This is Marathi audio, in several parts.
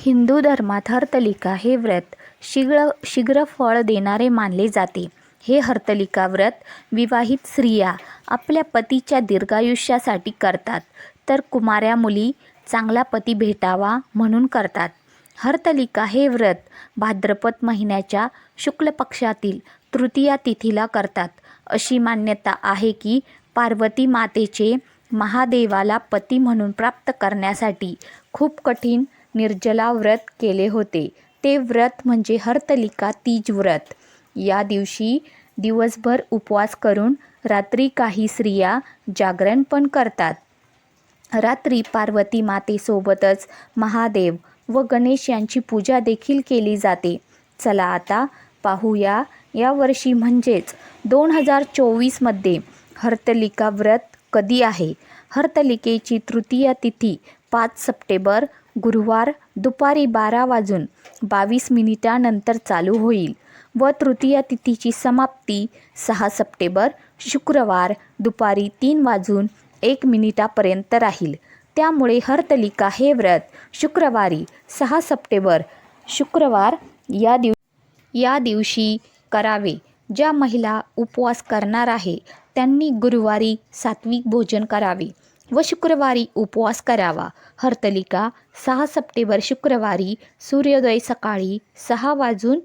हिंदू धर्मात हरतालिका हे व्रत शीघ्र शीघ्र फळ देणारे मानले जाते. हे हरतालिका व्रत विवाहित स्त्रिया आपल्या पतीच्या दीर्घायुष्यासाठी करतात तर कुमाऱ्या मुली चांगला पती भेटावा म्हणून करतात. हरतालिका हे व्रत भाद्रपद महिन्याच्या शुक्ल पक्षातील तृतीया तिथीला करतात. अशी मान्यता आहे की पार्वती मातेचे महादेवाला पती म्हणून प्राप्त करण्यासाठी खूप कठीण निर्जला व्रत केले होते. ते व्रत म्हणजे हरतलिका तीज व्रत. या दिवशी दिवसभर उपवास करून रात्री काही स्त्रिया जागरण पण करतात. रात्री पार्वती मातेसोबतच महादेव व गणेश यांची पूजा देखील केली जाते. चला आता पाहूया यावर्षी म्हणजेच दोन हजार चोवीसमध्ये हरतलिका व्रत कधी आहे. हरतलिकेची तृतीया तिथी पाच सप्टेंबर गुरुवार दुपारी बारा वाजून बावीस मिनिटानंतर चालू होईल व तृतीय तिथीची समाप्ती सहा सप्टेंबर शुक्रवार दुपारी तीन वाजून एक मिनिटापर्यंत राहील. त्यामुळे हरतलिका हे व्रत शुक्रवारी सहा सप्टेंबर शुक्रवार या दिव या दिवशी करावे. ज्या महिला उपवास करणार आहे त्यांनी गुरुवारी सात्विक भोजन करावे व शुक्रवारी उपवास करावा. हरतलिका सहा सप्टेंबर शुक्रवारी सूर्योदय सकाळी सहा वाजून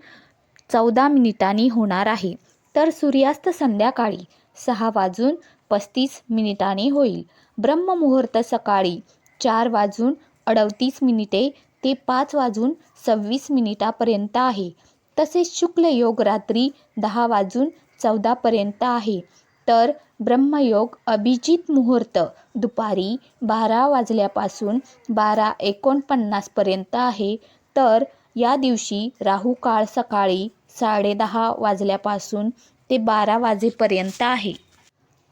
चौदा मिनिटांनी होणार आहे तर सूर्यास्त संध्याकाळी सहा वाजून पस्तीस मिनिटांनी होईल. ब्रह्ममुहूर्त सकाळी चार वाजून अडतीस मिनिटे ते पाच वाजून सव्वीस मिनिटापर्यंत आहे. तसेच शुक्ल योग रात्री दहा वाजून चौदापर्यंत आहे तर ब्रह्मयोग अभिजित मुहूर्त दुपारी बारा वाजल्यापासून बारा एकोणपन्नासपर्यंत आहे तर या दिवशी राहू काळ सकाळी साडेदहा वाजल्यापासून ते बारा वाजेपर्यंत आहे.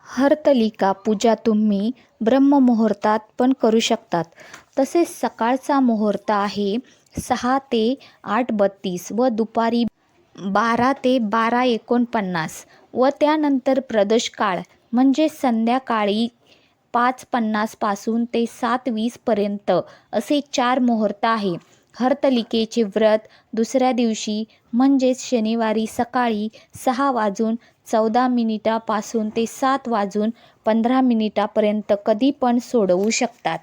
हरतलिका पूजा तुम्ही ब्रह्ममुहूर्तात पण करू शकतात. तसेच सकाळचा मुहूर्त आहे सहा ते आठ बत्तीस व दुपारी बारा ते बारा एकोणपन्नास व त्यानंतर प्रदोष काळ म्हणजे संध्याकाळी पाच पन्नासपासून ते सात वीसपर्यंत असे चार मुहूर्त आहे. हर्तलिकेचे व्रत दुसऱ्या दिवशी म्हणजेच शनिवारी सकाळी सहा वाजून चौदा मिनिटापासून ते सात वाजून पंधरा मिनिटापर्यंत कधी पण सोडवू शकतात.